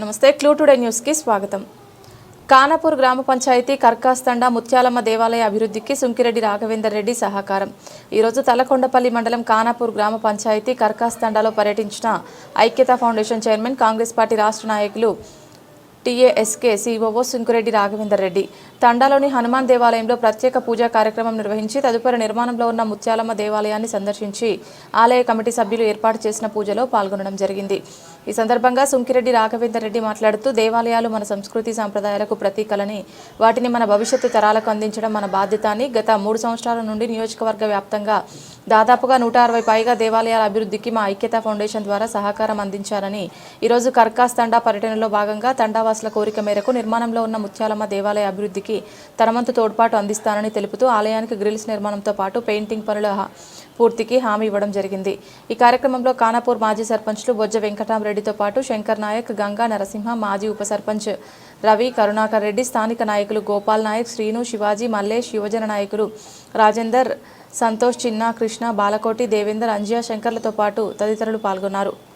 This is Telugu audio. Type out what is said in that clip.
నమస్తే క్లూ టుడే న్యూస్కి స్వాగతం. కానాపూర్ గ్రామ పంచాయతీ కర్కాస్తండ ముత్యాలమ్మ దేవాలయ అభివృద్ధికి సుంకిరెడ్డి రాఘవేందర్ రెడ్డి సహకారం. ఈరోజు తలకొండపల్లి మండలం కానాపూర్ గ్రామ పంచాయతీ కర్కాస్తండలో పర్యటించిన ఐక్యతా ఫౌండేషన్ చైర్మన్ కాంగ్రెస్ పార్టీ రాష్ట్ర నాయకులు టీఏఎస్కే సిఓఓ సుంకురెడ్డి రాఘవేందర్ రెడ్డి. తండాలోని హనుమాన్ దేవాలయంలో ప్రత్యేక పూజా కార్యక్రమం నిర్వహించి తదుపరి నిర్మాణంలో ఉన్న ముత్యాలమ్మ దేవాలయాన్ని సందర్శించి ఆలయ కమిటీ సభ్యులు ఏర్పాటు చేసిన పూజలో పాల్గొనడం జరిగింది. ఈ సందర్భంగా సుంకిరెడ్డి రాఘవేందర్ రెడ్డి మాట్లాడుతూ దేవాలయాలు మన సంస్కృతి సాంప్రదాయాలకు ప్రతీకలని వాటిని మన భవిష్యత్తు తరాలకు అందించడం మన బాధ్యత అని గత మూడు సంవత్సరాల నుండి నియోజకవర్గ వ్యాప్తంగా దాదాపుగా నూట అరవై పైగా దేవాలయాల అభివృద్ధికి మా ఐక్యత ఫౌండేషన్ ద్వారా సహకారం అందించారని ఈరోజు కర్కాస్ తండా పర్యటనలో భాగంగా తండావాసుల కోరిక మేరకు నిర్మాణంలో ఉన్న ముత్యాలమ్మ దేవాలయ అభివృద్ధికి తనవంతు తోడ్పాటు అందిస్తానని తెలుపుతూ ఆలయానికి గ్రిల్స్ నిర్మాణంతో పాటు పెయింటింగ్ పనుల హా- పూర్తికి హామీ ఇవ్వడం జరిగింది. ఈ కార్యక్రమంలో కానాపూర్ మాజీ సర్పంచ్లు బొజ్జ వెంకటరామరెడ్డితో పాటు శంకర్ నాయక్ గంగా నరసింహ మాజీ ఉప సర్పంచ్ రవి కరుణాకర్ రెడ్డి స్థానిక నాయకులు గోపాల్ నాయక్ శ్రీను శివాజీ మల్లేష్ యువజన నాయకులు రాజేందర్ సంతోష్ చిన్న కృష్ణ బాలకోటి దేవేందర్ అంజియా శంకర్లతో పాటు తదితరులు పాల్గొన్నారు.